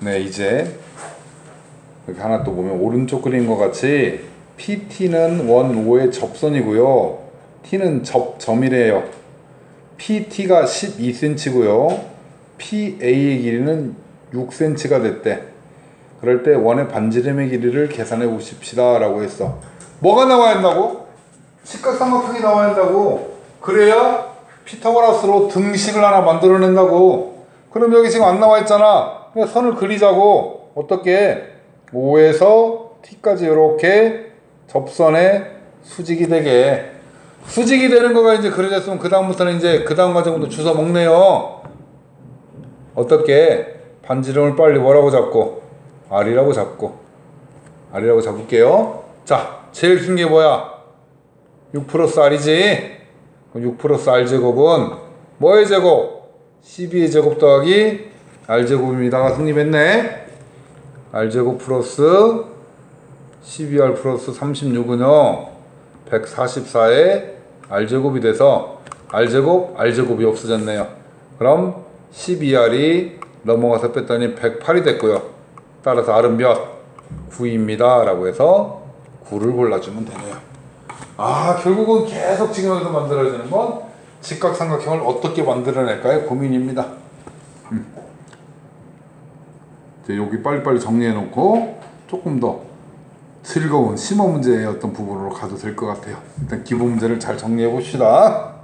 네 이제 여기 하나 또 보면 오른쪽 것 같이 PT는 원 5의 접선이고요. T는 접점이래요. PT가 12cm고요. PA의 길이는 6cm가 됐대. 그럴 때 원의 반지름의 길이를 계산해 보십시다 라고 했어. 뭐가 나와야 한다고? 직각삼각형이 나와야 한다고. 그래야 피타고라스로 등식을 하나 만들어낸다고. 그럼 여기 지금 안 나와 있잖아. 선을 그리자고. 어떻게? 5에서 T까지 이렇게 접선에 수직이 되게. 수직이 되는 거가 이제 그려졌으면 그 다음부터는 이제 그 다음 과정부터 주워 먹네요. 어떻게? 반지름을 빨리 뭐라고 잡고? R이라고 잡고. R이라고 잡을게요. 자, 제일 긴 게 뭐야? 6 플러스 R이지? 그럼 6 플러스 R 제곱은 뭐의 제곱? 12의 제곱 더하기 R 제곱입니다가 성립했네. R 제곱 플러스 12R 플러스 36은요 144의 R 제곱이 돼서 R 제곱 R 제곱이 없어졌네요. 그럼 12R이 넘어가서 뺐더니 108이 됐고요. 따라서 R은 몇? 9입니다. 라고 해서 9를 골라주면 되네요. 아 결국은 계속 지금 여기서 만들어지는 건 직각삼각형을 어떻게 만들어낼까의 고민입니다. 음. 여기 빨리빨리 정리해 놓고 조금 더 즐거운 심어 문제의 어떤 부분으로 가도 될 것 같아요. 일단 기본 문제를 잘 정리해 봅시다.